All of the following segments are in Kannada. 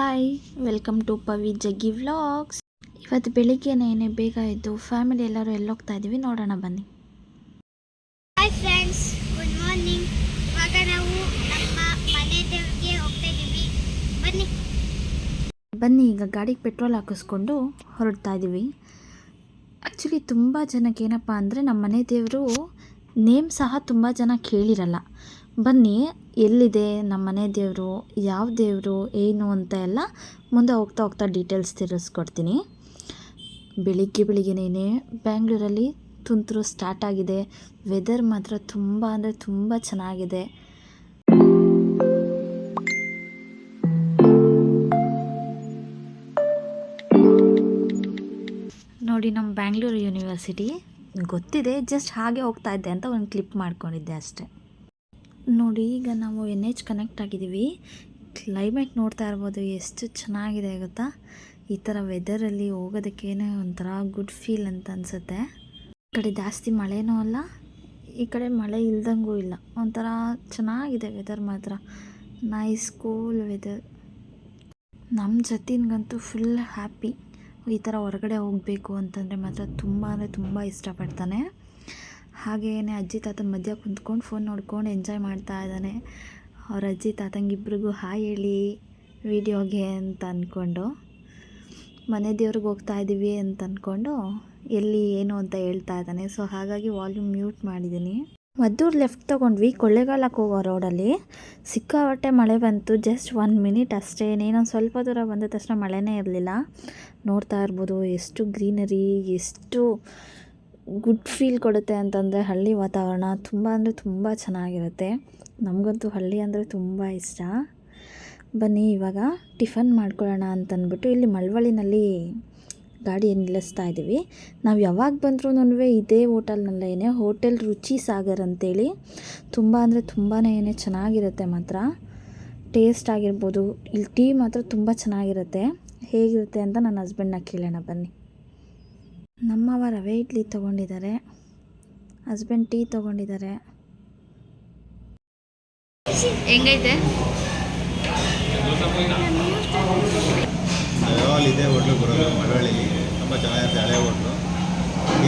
ಹಾಯ್ ವೆಲ್ಕಮ್ ಟು ಪವಿ ಜಗ್ಗಿ ವ್ಲಾಗ್ಸ್ ಇವತ್ತು ಬೆಳಿಗ್ಗೆನೇ ಬೇಗ ಇದ್ದು ಫ್ಯಾಮಿಲಿ ಎಲ್ಲರೂ ಎಲ್ಲೋಗ್ತಾ ಇದ್ದೀವಿ ನೋಡೋಣ ಬನ್ನಿ. ಹಾಯ್ ಫ್ರೆಂಡ್ಸ್ ಗುಡ್ ಮಾರ್ನಿಂಗ್ ಇವಾಗ ನಾವು ನಮ್ಮ ಮನೆ ದೇವ್ರಿಗೆ ಹೋಗ್ತಾ ಇದ್ದೀವಿ ಬನ್ನಿ. ಬನ್ನಿ ಈಗ ಗಾಡಿಗೆ ಪೆಟ್ರೋಲ್ ಹಾಕಿಸ್ಕೊಂಡು ಹೊರಡ್ತಾ ಇದ್ದೀವಿ ಆ್ಯಕ್ಚುಲಿ ತುಂಬ ಜನಕ್ಕೆ ಏನಪ್ಪ ಅಂದರೆ ನಮ್ಮ ಮನೆ ದೇವರು ನೇಮ್ ಸಹ ತುಂಬ ಜನ ಕೇಳಿರಲ್ಲ. ಬನ್ನಿ ಎಲ್ಲಿದೆ ನಮ್ಮ ಮನೆ ದೇವರು, ಯಾವ ದೇವರು, ಏನು ಅಂತ ಎಲ್ಲ ಮುಂದೆ ಹೋಗ್ತಾ ಹೋಗ್ತಾ ಡೀಟೇಲ್ಸ್ ತಿಳಿಸ್ಕೊಡ್ತೀನಿ ಬೆಳಿಗ್ಗೆ ಬೆಳಿಗ್ಗೆನೇ ಬ್ಯಾಂಗ್ಳೂರಲ್ಲಿ ತುಂತುರು ಸ್ಟಾರ್ಟ್ ಆಗಿದೆ. ವೆದರ್ ಮಾತ್ರ ತುಂಬ ಅಂದರೆ ತುಂಬ ಚೆನ್ನಾಗಿದೆ. ನೋಡಿ ನಮ್ಮ ಬ್ಯಾಂಗ್ಳೂರು ಯೂನಿವರ್ಸಿಟಿ ಗೊತ್ತಿದೆ ಜಸ್ಟ್ ಹಾಗೆ ಹೋಗ್ತಾ ಇದ್ದೆ ಅಂತ ಒಂದು ಕ್ಲಿಪ್ ಮಾಡ್ಕೊಂಡಿದ್ದೆ ಅಷ್ಟೆ. ನೋಡಿ, ಈಗ ನಾವು ಎನ್ ಎಚ್ ಕನೆಕ್ಟ್ ಆಗಿದ್ದೀವಿ. ಕ್ಲೈಮೇಟ್ ನೋಡ್ತಾ ಇರ್ಬೋದು, ಎಷ್ಟು ಚೆನ್ನಾಗಿದೆ ಗೊತ್ತಾ? ಈ ಥರ ವೆದರಲ್ಲಿ ಹೋಗೋದಕ್ಕೇನೆ ಒಂಥರ ಗುಡ್ ಫೀಲ್ ಅಂತ ಅನಿಸುತ್ತೆ. ಈ ಕಡೆ ಜಾಸ್ತಿ ಮಳೆನೂ ಅಲ್ಲ, ಈ ಕಡೆ ಮಳೆ ಇಲ್ದಂಗೂ ಇಲ್ಲ. ಒಂಥರ ಚೆನ್ನಾಗಿದೆ ವೆದರ್ ಮಾತ್ರ. ನೈಸ್ ಕೂಲ್ ವೆದರ್ ನಮ್ಮ ಜತಿನಗಂತೂ ಫುಲ್ ಹ್ಯಾಪಿ ಈ ಥರ ಹೊರಗಡೆ ಹೋಗಬೇಕು ಅಂತಂದರೆ ಮಾತ್ರ ತುಂಬ ಅಂದರೆ ತುಂಬ ಇಷ್ಟಪಡ್ತಾನೆ. ಹಾಗೆಯೇ ಅಜ್ಜಿ ತಾತನ ಮಧ್ಯ ಕುಂತ್ಕೊಂಡು ಫೋನ್ ನೋಡ್ಕೊಂಡು ಎಂಜಾಯ್ ಮಾಡ್ತಾ ಇದ್ದಾನೆ. ಅವ್ರ ಅಜ್ಜಿ ತಾತಂಗಿಬ್ರಿಗೂ ಹಾಯ್ ಹೇಳಿ ವಿಡಿಯೋಗೆ ಅಂತ ಅಂದ್ಕೊಂಡು ಮನೆ ದೇವ್ರಿಗೆ ಹೋಗ್ತಾ ಇದ್ದೀವಿ ಅಂತ ಅಂದ್ಕೊಂಡು ಎಲ್ಲಿ ಏನು ಅಂತ ಹೇಳ್ತಾ ಇದ್ದಾನೆ. ಸೊ ಹಾಗಾಗಿ ವಾಲ್ಯೂಮ್ ಮ್ಯೂಟ್ ಮಾಡಿದ್ದೀನಿ. ಮದ್ದೂರು ಲೆಫ್ಟ್ ತೊಗೊಂಡ್ವಿ ಕೊಳ್ಳೇಗಾಲಕ್ಕೆ ಹೋಗೋ ರೋಡಲ್ಲಿ ಸಿಕ್ಕಾಪಟ್ಟೆ ಮಳೆ ಬಂತು ಜಸ್ಟ್ ಒನ್ ಮಿನಿಟ್ ಅಷ್ಟೇ. ಇನ್ನೊಂದು ಸ್ವಲ್ಪ ದೂರ ಬಂದ ತಕ್ಷಣ ಮಳೆನೇ ಇರಲಿಲ್ಲ. ನೋಡ್ತಾ ಇರ್ಬೋದು, ಎಷ್ಟು ಗ್ರೀನರಿ ಎಷ್ಟು ಗುಡ್ ಫೀಲ್ ಕೊಡುತ್ತೆ ಅಂತಂದರೆ ಹಳ್ಳಿ ವಾತಾವರಣ ತುಂಬ ಅಂದರೆ ತುಂಬ ಚೆನ್ನಾಗಿರುತ್ತೆ. ನಮಗಂತೂ ಹಳ್ಳಿ ಅಂದರೆ ತುಂಬ ಇಷ್ಟ. ಬನ್ನಿ, ಇವಾಗ ಟಿಫನ್ ಮಾಡ್ಕೊಳ್ಳೋಣ ಅಂತಂದ್ಬಿಟ್ಟು ಇಲ್ಲಿ ಮಳವಳ್ಳಿನಲ್ಲಿ ಗಾಡಿ ನಿಲ್ಲಿಸ್ತಾ ಇದ್ದೀವಿ. ನಾವು ಯಾವಾಗ ಬಂದ್ರೂ ಇದೇ ಹೋಟೆಲ್ನಲ್ಲೇ ಹೋಟೆಲ್ ರುಚಿ ಸಾಗರ್ ಅಂತೇಳಿ. ತುಂಬ ಅಂದರೆ ತುಂಬಾ ಏನೇ ಚೆನ್ನಾಗಿರುತ್ತೆ ಮಾತ್ರ. ಟೇಸ್ಟ್ ಆಗಿರ್ಬೋದು, ಇಲ್ಲಿ ಟೀ ಮಾತ್ರ ತುಂಬ ಚೆನ್ನಾಗಿರುತ್ತೆ. ಹೇಗಿರುತ್ತೆ ಅಂತ ನನ್ನ ಹಸ್ಬೆಂಡ್ನ ಕೇಳೋಣ ಬನ್ನಿ. ನಮ್ಮವ ರವೆ ಇಡ್ಲಿ ತೊಗೊಂಡಿದ್ದಾರೆ. ಹಸ್ಬೆಂಡ್ ಟೀ ತೊಗೊಂಡಿದ್ದಾರೆ. ಹೆಂಗೈತೆ? ಇದೇ ಹೋಟ್ಲು ಬರೋದು ಮಳವಳ್ಳಿ. ತುಂಬ ಚೆನ್ನಾಗಿರುತ್ತೆ ಹಳೆ ಹೋಟ್ಲು.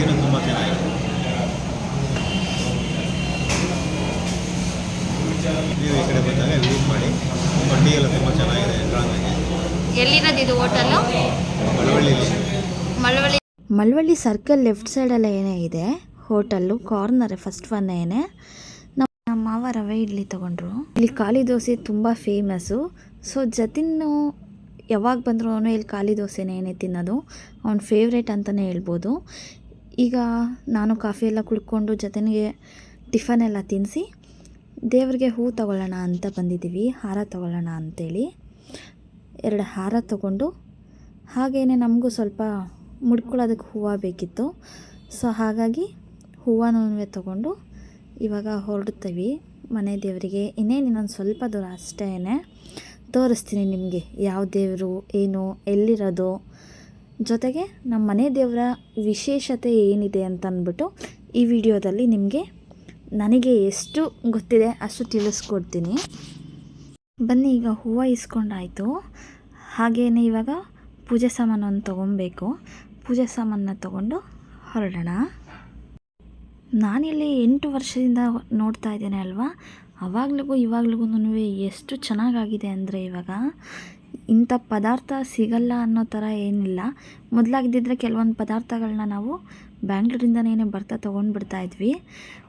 ಏನು ತುಂಬ ಚೆನ್ನಾಗಿದೆ ನೀವು ಈ ಕಡೆ ಬಂದಾಗ ವಿಸಿಟ್ ಮಾಡಿ ತುಂಬ ಟೀ ಎಲ್ಲ ತುಂಬ ಚೆನ್ನಾಗಿದೆ ಎನ್ರಾಂಗಾಗಿ ಎಲ್ಲಿರೋದು ಇದು ಹೋಟೆಲು ಮಳವಳ್ಳಿಲಿ ಮಳವಳ್ಳಿ ಸರ್ಕಲ್ ಲೆಫ್ಟ್ ಸೈಡಲ್ಲ ಏನೇ ಇದೆ ಹೋಟೆಲ್ಲು ಕಾರ್ನರ್ ಫಸ್ಟ್ ಒನ್ ಏನೇ. ನಮ್ಮ ನಮ್ಮ ಮಾವ ರವೆ ಇಡ್ಲಿ ತೊಗೊಂಡ್ರು. ಇಲ್ಲಿ ಖಾಲಿ ದೋಸೆ ತುಂಬ ಫೇಮಸ್ಸು ಸೊ ಜತಿನ್ನು ಯಾವಾಗ ಬಂದರೂ ಅವನು ಇಲ್ಲಿ ಖಾಲಿ ದೋಸೆನೇ ಏನೇ ತಿನ್ನೋದು, ಅವ್ನ ಫೇವ್ರೇಟ್ ಅಂತಲೇ ಹೇಳ್ಬೋದು. ಈಗ ನಾನು ಕಾಫಿ ಎಲ್ಲ ಕುಡ್ಕೊಂಡು ಜೊತೆಗೆ ಟಿಫನ್ ಎಲ್ಲ ತಿನ್ನಿಸಿ ದೇವ್ರಿಗೆ ಹೂ ತಗೊಳ್ಳೋಣ ಅಂತ ಬಂದಿದ್ದೀವಿ, ಹಾರ ತಗೊಳ್ಳೋಣ ಅಂತೇಳಿ. ಎರಡು ಹಾರ ತಗೊಂಡು ಹಾಗೇ ನಮಗೂ ಸ್ವಲ್ಪ ಮುಡ್ಕೊಳ್ಳೋದಕ್ಕೆ ಹೂವು ಬೇಕಿತ್ತು. ಸೊ ಹಾಗಾಗಿ ಹೂವನೂ ತೊಗೊಂಡು ಇವಾಗ ಹೊರಡ್ತೀವಿ. ಮನೆ ದೇವರಿಗೆ. ಇನ್ನೇನು ಇನ್ನೊಂದು ಸ್ವಲ್ಪ ದೂರ ಅಷ್ಟೇ ತೋರಿಸ್ತೀನಿ ನಿಮಗೆ ಯಾವ ದೇವರು, ಏನು, ಎಲ್ಲಿರೋದು. ಜೊತೆಗೆ ನಮ್ಮ ಮನೆ ದೇವರ ವಿಶೇಷತೆ ಏನಿದೆ ಅಂತ ಅಂದ್ಬಿಟ್ಟು ಈ ವಿಡಿಯೋದಲ್ಲಿ ನಿಮಗೆ ನನಗೆ ಎಷ್ಟು ಗೊತ್ತಿದೆ ಅಷ್ಟು ತಿಳಿಸ್ಕೊಡ್ತೀನಿ. ಬನ್ನಿ, ಈಗ ಹೂವು ಇಸ್ಕೊಂಡಾಯಿತು. ಹಾಗೇ ಇವಾಗ ಪೂಜೆ ಸಾಮಾನನ್ನು ತೊಗೊಬೇಕು. ಪೂಜೆ ಸಾಮಾನನ್ನ ತಗೊಂಡು ಹೊರಡೋಣ. ನಾನಿಲ್ಲಿ ಎಂಟು ವರ್ಷದಿಂದ ನೋಡ್ತಾ ಇದ್ದೇನೆ ಅಲ್ವಾ? ಅವಾಗ್ಲಿಗೂ ಇವಾಗ್ಲಿಗೂ ಎಷ್ಟು ಚೆನ್ನಾಗಾಗಿದೆ ಅಂದರೆ ಇವಾಗ. ಇಂಥ ಪದಾರ್ಥ ಸಿಗಲ್ಲ ಅನ್ನೋ ಥರ ಏನಿಲ್ಲ. ಮೊದಲಾಗಿದ್ದಿದ್ರೆ ಕೆಲವೊಂದು ಪದಾರ್ಥಗಳನ್ನ ನಾವು ಬ್ಯಾಂಗ್ಳೂರಿಂದನೇ ಬರ್ತಾ ತೊಗೊಂಡ್ಬಿಡ್ತಾ ಇದ್ವಿ.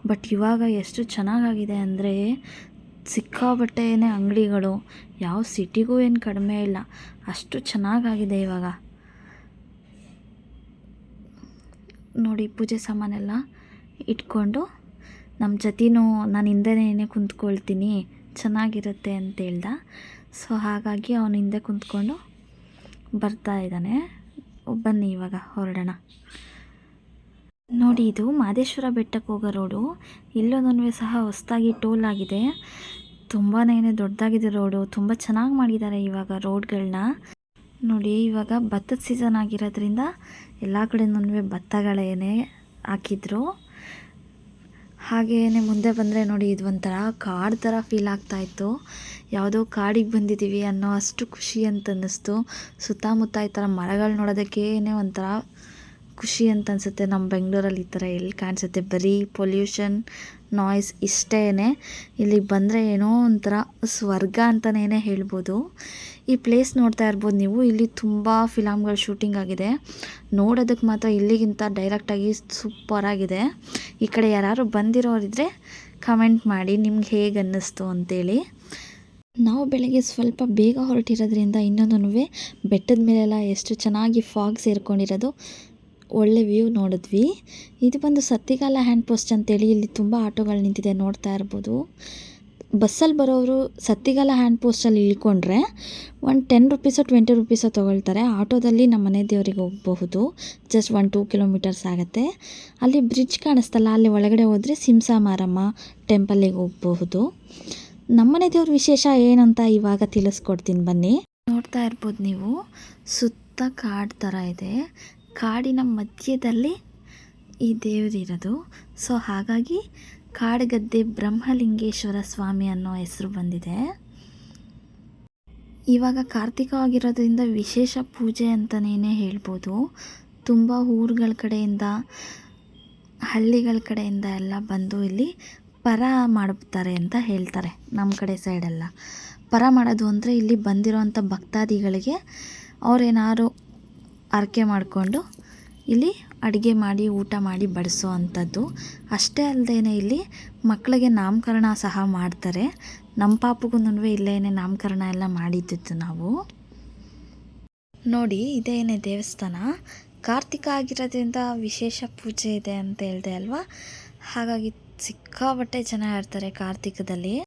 ಬಟ್ ಇವಾಗ ಎಷ್ಟು ಚೆನ್ನಾಗಾಗಿದೆ ಅಂದರೆ ಸಿಕ್ಕಾಬಟ್ಟೆನೇ ಅಂಗಡಿಗಳು, ಯಾವ ಸಿಟಿಗೂ ಏನು ಕಡಿಮೆ ಇಲ್ಲ. ಅಷ್ಟು ಚೆನ್ನಾಗಾಗಿದೆ ಇವಾಗ. ನೋಡಿ ಪೂಜೆ ಸಾಮಾನೆಲ್ಲ ಇಟ್ಕೊಂಡು ನಮ್ಮ ಜೊತೆನೂ ನಾನು ಹಿಂದೆನೇ ಕುಂತ್ಕೊಳ್ತೀನಿ, ಚೆನ್ನಾಗಿರುತ್ತೆ ಅಂತ ಹೇಳ್ದ. ಸೊ ಹಾಗಾಗಿ ಅವನು ಹಿಂದೆ ಕುಂತ್ಕೊಂಡು ಬರ್ತಾ ಇದ್ದಾನೆ. ಬನ್ನಿ ಇವಾಗ ಹೊರಡೋಣ. ನೋಡಿ, ಇದು ಮಾದೇಶ್ವರ ಬೆಟ್ಟಕ್ಕೆ ಹೋಗೋ ರೋಡು. ಇಲ್ಲೊಂದೊಂದು ಸಹ ಹೊಸದಾಗಿ ಟೋಲ್ ಆಗಿದೆ. ತುಂಬಾ ದೊಡ್ಡದಾಗಿದೆ ರೋಡು. ತುಂಬ ಚೆನ್ನಾಗಿ ಮಾಡಿದ್ದಾರೆ ಇವಾಗ ರೋಡ್ಗಳನ್ನ ನೋಡಿ, ಇವಾಗ ಭತ್ತದ ಸೀಸನ್ ಆಗಿರೋದ್ರಿಂದ ಎಲ್ಲ ಕಡೆನೂ ಭತ್ತಗಳೇನೆ ಹಾಕಿದ್ರು. ಹಾಗೆಯೇ ಮುಂದೆ ಬಂದರೆ ನೋಡಿ, ಇದು ಒಂಥರ ಕಾಡು ಥರ ಫೀಲ್ ಆಗ್ತಾಯಿತ್ತು ಯಾವುದೋ ಕಾಡಿಗೆ ಬಂದಿದ್ದೀವಿ ಅನ್ನೋ ಅಷ್ಟು ಖುಷಿ ಅಂತ ಅನ್ನಿಸ್ತು. ಸುತ್ತಮುತ್ತ ಈ ಥರ ಮರಗಳು ನೋಡೋದಕ್ಕೇ ಒಂಥರ ಖುಷಿ ಅಂತ ಅನಿಸುತ್ತೆ. ನಮ್ಮ ಬೆಂಗಳೂರಲ್ಲಿ ಈ ಥರ ಎಲ್ಲಿ ಕಾಣಿಸುತ್ತೆ. ಬರೀ ಪೊಲ್ಯೂಷನ್ ನಾಯ್ಸ್ ಇಷ್ಟೇ ಇಲ್ಲಿ ಬಂದರೆ ಏನೋ ಒಂಥರ ಸ್ವರ್ಗ ಅಂತಲೇ ಹೇಳ್ಬೋದು. ಈ ಪ್ಲೇಸ್ ನೋಡ್ತಾ ಇರ್ಬೋದು ನೀವು. ಇಲ್ಲಿ ತುಂಬ ಫಿಲಮ್ಗಳು ಶೂಟಿಂಗ್ ಆಗಿದೆ. ನೋಡೋದಕ್ಕೆ ಮಾತ್ರ ಇಲ್ಲಿಗಿಂತ ಡೈರೆಕ್ಟಾಗಿ ಸೂಪರಾಗಿದೆ ಈ ಕಡೆ ಯಾರು ಬಂದಿರೋರಿದ್ರೆ ಕಮೆಂಟ್ ಮಾಡಿ ನಿಮ್ಗೆ ಹೇಗೆ ಅನ್ನಿಸ್ತು ಅಂತೇಳಿ. ನಾವು ಬೆಳಗ್ಗೆ ಸ್ವಲ್ಪ ಬೇಗ ಹೊರಟಿರೋದ್ರಿಂದ ಇನ್ನೊಂದು ಬೆಟ್ಟದ ಮೇಲೆಲ್ಲ ಎಷ್ಟು ಚೆನ್ನಾಗಿ ಫಾಗ್ ಸೇರ್ಕೊಂಡಿರೋದು. ಒಳ್ಳೆ ವ್ಯೂ ನೋಡಿದ್ವಿ. ಇದು ಬಂದು ಸತ್ತಿಗಾಲ ಹ್ಯಾಂಡ್ ಪೋಸ್ಟ್ ಅಂತೇಳಿ ಇಲ್ಲಿ ತುಂಬ ಆಟೋಗಳು ನಿಂತಿದೆ ನೋಡ್ತಾ ಇರ್ಬೋದು. ಬಸ್ಸಲ್ಲಿ ಬರೋರು ಸತ್ತಿಗಾಲ ಹ್ಯಾಂಡ್ ಪೋಸ್ಟಲ್ಲಿ ಇಳ್ಕೊಂಡ್ರೆ ಒಂದು ಟೆನ್ ರುಪೀಸೋ ಟ್ವೆಂಟಿ ರುಪೀಸೋ ತೊಗೊಳ್ತಾರೆ. ಆಟೋದಲ್ಲಿ ನಮ್ಮ ಮನೆ ದೇವರಿಗೆ ಹೋಗಬಹುದು. ಜಸ್ಟ್ ಒನ್ ಟೂ ಕಿಲೋಮೀಟರ್ಸ್ ಆಗುತ್ತೆ. ಅಲ್ಲಿ ಬ್ರಿಡ್ಜ್ ಕಾಣಿಸ್ತಲ್ಲ, ಅಲ್ಲಿ ಒಳಗಡೆ ಹೋದರೆ ಸಿಂಸಾ ಮಾರಮ್ಮ ಟೆಂಪಲ್ಲಿಗೆ ಹೋಗಬಹುದು ನಮ್ಮನೆ ದೇವ್ರ ವಿಶೇಷ ಏನಂತ ಇವಾಗ ತಿಳಿಸ್ಕೊಡ್ತೀನಿ ಬನ್ನಿ. ನೋಡ್ತಾ ಇರ್ಬೋದು ನೀವು. ಸುತ್ತ ಕಾಡು ಥರ ಇದೆ. ಕಾಡಿನ ಮಧ್ಯದಲ್ಲಿ ಈ ದೇವರಿರೋದು. ಸೊ ಹಾಗಾಗಿ ಕಾಡುಗದ್ದೆ ಬ್ರಹ್ಮಲಿಂಗೇಶ್ವರ ಸ್ವಾಮಿ ಅನ್ನೋ ಹೆಸರು ಬಂದಿದೆ. ಇವಾಗ ಕಾರ್ತಿಕವಾಗಿರೋದ್ರಿಂದ ವಿಶೇಷ ಪೂಜೆ ಅಂತಲೇ ಹೇಳ್ಬೋದು. ತುಂಬ ಊರುಗಳ ಕಡೆಯಿಂದ, ಹಳ್ಳಿಗಳ ಕಡೆಯಿಂದ ಎಲ್ಲ ಬಂದು ಇಲ್ಲಿ ಪರ ಮಾಡ್ತಾರೆ ಅಂತ ಹೇಳ್ತಾರೆ ನಮ್ಮ ಕಡೆ ಸೈಡೆಲ್ಲ. ಪರ ಮಾಡೋದು ಅಂದರೆ ಇಲ್ಲಿ ಬಂದಿರೋವಂಥ ಭಕ್ತಾದಿಗಳಿಗೆ ಅವ್ರೇನಾದ್ರು ಹರಕೆ ಮಾಡಿಕೊಂಡು ಇಲ್ಲಿ ಅಡುಗೆ ಮಾಡಿ, ಊಟ ಮಾಡಿ ಬಡಿಸೋ ಅಂಥದ್ದು. ಅಷ್ಟೇ ಅಲ್ಲದೇ ಇಲ್ಲಿ ಮಕ್ಕಳಿಗೆ ನಾಮಕರಣ ಸಹ ಮಾಡ್ತಾರೆ. ನಮ್ಮ ಪಾಪಗೂ ಇಲ್ಲೇ ನಾಮಕರಣ ಎಲ್ಲ ಮಾಡಿದ್ದಿತ್ತು ನಾವು. ನೋಡಿ ಇದೇನೇ ದೇವಸ್ಥಾನ. ಕಾರ್ತಿಕ ಆಗಿರೋದ್ರಿಂದ ವಿಶೇಷ ಪೂಜೆ ಇದೆ ಅಂತ ಹೇಳಿದೆ ಅಲ್ವಾ? ಹಾಗಾಗಿ ಸಿಕ್ಕಾಪಟ್ಟೆ ಜನ ಇರ್ತಾರೆ ಕಾರ್ತಿಕದಲ್ಲಿ.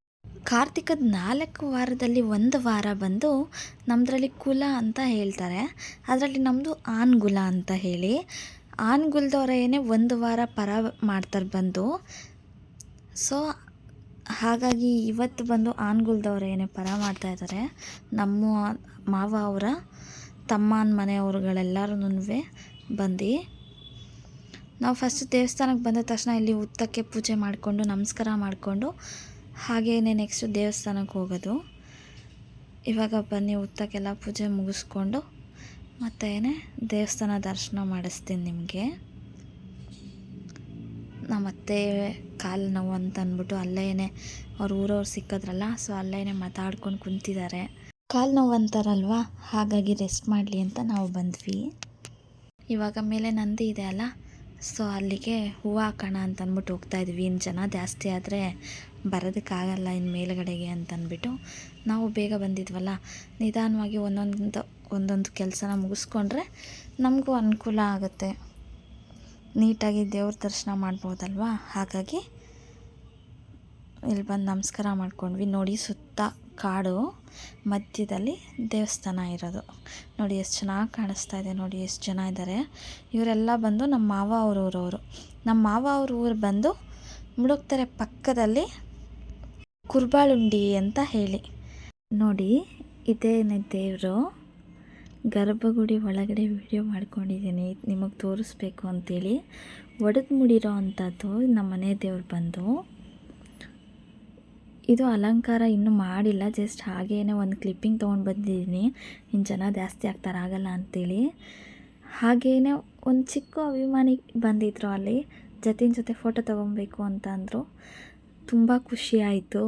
ಕಾರ್ತಿಕದ ನಾಲ್ಕು ವಾರದಲ್ಲಿ ಒಂದು ವಾರ ಬಂದು ನಮ್ಮದ್ರಲ್ಲಿ ಕುಲ ಅಂತ ಹೇಳ್ತಾರೆ. ಅದರಲ್ಲಿ ನಮ್ಮದು ಆನ್ಗುಲ ಅಂತ ಹೇಳಿ. ಆನ್ಗುಲದವ್ರ ಏನೇ ಒಂದು ವಾರ ಪರ ಮಾಡ್ತಾರೆ ಬಂದು. ಸೊ ಹಾಗಾಗಿ ಇವತ್ತು ಬಂದು ಆನ್ಗುಲದವರೇನೇ ಪರ ಮಾಡ್ತಾ ಇದ್ದಾರೆ. ನಮ್ಮ ಮಾವ ಅವರ, ತಮ್ಮನ ಮನೆಯವ್ರುಗಳೆಲ್ಲರೂ ಬಂದು. ನಾವು ಫಸ್ಟ್ ದೇವಸ್ಥಾನಕ್ಕೆ ಬಂದ ತಕ್ಷಣ ಇಲ್ಲಿ ಉತ್ತಕ್ಕೆ ಪೂಜೆ ಮಾಡಿಕೊಂಡು, ನಮಸ್ಕಾರ ಮಾಡಿಕೊಂಡು ಹಾಗೆಯೇ ನೆಕ್ಸ್ಟ್ ದೇವಸ್ಥಾನಕ್ಕೆ ಹೋಗೋದು. ಇವಾಗ ಬನ್ನಿ, ಉತ್ತಕ್ಕೆಲ್ಲ ಪೂಜೆ ಮುಗಿಸ್ಕೊಂಡು ಮತ್ತೇನೆ ದೇವಸ್ಥಾನ ದರ್ಶನ ಮಾಡಿಸ್ತೀನಿ ನಿಮಗೆ. ನಮ್ಮತ್ತೆ ಕಾಲು ನೋವು ಅಂತ ಅಂದ್ಬಿಟ್ಟು ಅಲ್ಲೇನೆ ಅವ್ರ ಊರವ್ರು ಸಿಕ್ಕಿದ್ರಲ್ಲ ಸೊ ಅಲ್ಲೇನೆ ಮಾತಾಡ್ಕೊಂಡು ಕುಂತಿದ್ದಾರೆ. ಕಾಲು ನೋವು ಅಂತಾರಲ್ವಾ? ಹಾಗಾಗಿ ರೆಸ್ಟ್ ಮಾಡಲಿ ಅಂತ ನಾವು ಬಂದ್ವಿ. ಇವಾಗ ಮೇಲೆ ನಂದಿ ಇದೆ ಅಲ್ಲ ಸೊ ಅಲ್ಲಿಗೆ ಹೂವು ಹಾಕೋಣ ಅಂತ ಅಂದ್ಬಿಟ್ಟು ಹೋಗ್ತಾ ಇದ್ವಿ. ಇನ್ನು ಜನ ಜಾಸ್ತಿ ಆದರೆ ಬರೋದಕ್ಕಾಗಲ್ಲ ಇನ್ನು ಮೇಲುಗಡೆಗೆ ಅಂತಂದ್ಬಿಟ್ಟು ನಾವು ಬೇಗ ಬಂದಿದ್ವಲ್ಲ. ನಿಧಾನವಾಗಿ ಒಂದೊಂದು ಒಂದೊಂದು ಕೆಲಸನ ಮುಗಿಸ್ಕೊಂಡ್ರೆ ನಮಗೂ ಅನುಕೂಲ ಆಗುತ್ತೆ. ನೀಟಾಗಿ ದೇವ್ರ ದರ್ಶನ ಮಾಡ್ಬೋದಲ್ವಾ? ಹಾಗಾಗಿ ಇಲ್ಲಿ ಬಂದು ನಮಸ್ಕಾರ ಮಾಡ್ಕೊಂಡ್ವಿ. ನೋಡಿ ಸುತ್ತ ಕಾಡು ಮಧ್ಯದಲ್ಲಿ ದೇವಸ್ಥಾನ ಇರೋದು. ನೋಡಿ ಎಷ್ಟು ಚೆನ್ನಾಗಿ ಕಾಣಿಸ್ತಾ ಇದೆ, ನೋಡಿ ಎಷ್ಟು ಜನ ಇದ್ದಾರೆ ಇವರೆಲ್ಲ ಬಂದು ನಮ್ಮ ಮಾವ ಅವ್ರ ಊರವರು ನಮ್ಮ ಮಾವ ಅವ್ರ ಊರು ಬಂದು ಮುಳುಗ್ತಾರೆ ಪಕ್ಕದಲ್ಲಿ ಕುರ್ಬಾಳುಂಡಿ ಅಂತ ಹೇಳಿ. ನೋಡಿ ಇದೇನೇ ದೇವರು ಗರ್ಭಗುಡಿ ಒಳಗಡೆ ವಿಡಿಯೋ ಮಾಡ್ಕೊಂಡಿದ್ದೀನಿ, ನಿಮಗೆ ತೋರಿಸ್ಬೇಕು ಅಂತೇಳಿ. ಒಡೆದು ಮುಡಿರೋ ಅಂಥದ್ದು ನಮ್ಮ ಮನೆ ದೇವ್ರು ಬಂದು. ಇದು ಅಲಂಕಾರ ಇನ್ನೂ ಮಾಡಿಲ್ಲ ಜಸ್ಟ್ ಹಾಗೇನೆ ಒಂದು ಕ್ಲಿಪ್ಪಿಂಗ್ ತೊಗೊಂಡು ಬಂದಿದ್ದೀನಿ. ಇನ್ನು ಜನ ಜಾಸ್ತಿ ಆಗ್ತಾರೆ, ಆಗಲ್ಲ ಅಂಥೇಳಿ ಹಾಗೇನೆ ಒಂದು ಚಿಕ್ಕ ಅಭಿಮಾನಿ ಬಂದಿದ್ದರು ಅಲ್ಲಿ, ಜತಿನ ಜೊತೆ ಫೋಟೋ ತೊಗೊಬೇಕು ಅಂತ ಅಂದರು. ತುಂಬ ಖುಷಿ ಆಯಿತು.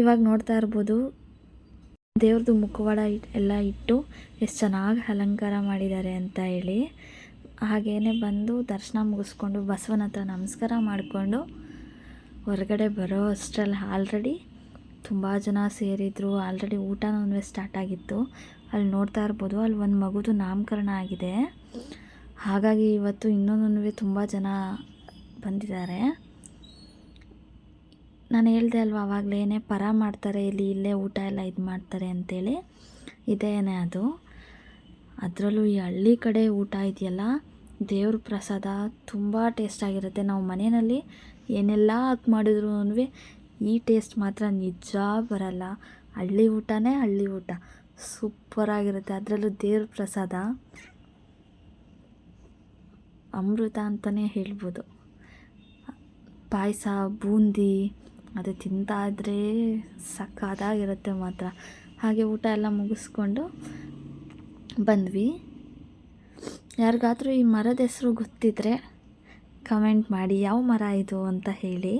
ಇವಾಗ ನೋಡ್ತಾ ಇರ್ಬೋದು ದೇವ್ರದ್ದು ಮುಖವಾಡ ಎಲ್ಲ ಇಟ್ಟು ಎಷ್ಟು ಚೆನ್ನಾಗಿ ಅಲಂಕಾರ ಮಾಡಿದ್ದಾರೆ ಅಂತ ಹೇಳಿ. ಹಾಗೇನೆ ಬಂದು ದರ್ಶನ ಮುಗಿಸ್ಕೊಂಡು ಬಸವನ ಹತ್ರ ನಮಸ್ಕಾರ ಮಾಡಿಕೊಂಡು ಹೊರಗಡೆ ಬರೋ ಅಷ್ಟರಲ್ಲಿ ಆಲ್ರೆಡಿ ತುಂಬ ಜನ ಸೇರಿದ್ರು. ಆಲ್ರೆಡಿ ಊಟನೂ ಸ್ಟಾರ್ಟ್ ಆಗಿತ್ತು. ಅಲ್ಲಿ ನೋಡ್ತಾ ಇರ್ಬೋದು, ಅಲ್ಲಿ ಒಂದು ಮಗುದು ನಾಮಕರಣ ಆಗಿದೆ. ಹಾಗಾಗಿ ಇವತ್ತು ಇನ್ನೊಂದು ತುಂಬ ಜನ ಬಂದಿದ್ದಾರೆ. ನಾನು ಹೇಳ್ದೆ ಅಲ್ವಾ ಆವಾಗಲೇ ಪರ ಮಾಡ್ತಾರೆ, ಇಲ್ಲಿ ಇಲ್ಲೇ ಊಟ ಎಲ್ಲ ಇದು ಮಾಡ್ತಾರೆ ಅಂತೇಳಿ. ಇದೇನೇ ಅದು. ಅದರಲ್ಲೂ ಈ ಹಳ್ಳಿ ಕಡೆ ಊಟ ಇದೆಯಲ್ಲ, ದೇವ್ರ ಪ್ರಸಾದ ತುಂಬ ಟೇಸ್ಟಾಗಿರುತ್ತೆ ನಾವು ಮನೆಯಲ್ಲಿ ಏನೆಲ್ಲ ಹಾಕಿ ಮಾಡಿದ್ರು ಈ ಟೇಸ್ಟ್ ಮಾತ್ರ ನಿಜ ಬರಲ್ಲ. ಹಳ್ಳಿ ಊಟನೇ ಹಳ್ಳಿ ಊಟ. ಸೂಪರಾಗಿರುತ್ತೆ ಅದರಲ್ಲೂ ದೇವ್ರ ಪ್ರಸಾದ. ಅಮೃತ ಅಂತಲೇ ಹೇಳ್ಬೋದು. ಪಾಯಸ, ಬೂಂದಿ, ಅದು ತಿಂತಾ ಇದ್ದರೆ ಸಕ್ಕತ್ತಾಗಿರುತ್ತೆ ಮಾತ್ರ. ಹಾಗೆ ಊಟ ಎಲ್ಲ ಮುಗಿಸ್ಕೊಂಡು ಬಂದ್ವಿ. ಯಾರಿಗಾದರೂ ಈ ಮರದ ಹೆಸರು ಗೊತ್ತಿದ್ರೆ ಕಮೆಂಟ್ ಮಾಡಿ ಯಾವ ಮರ ಇದು ಅಂತ ಹೇಳಿ.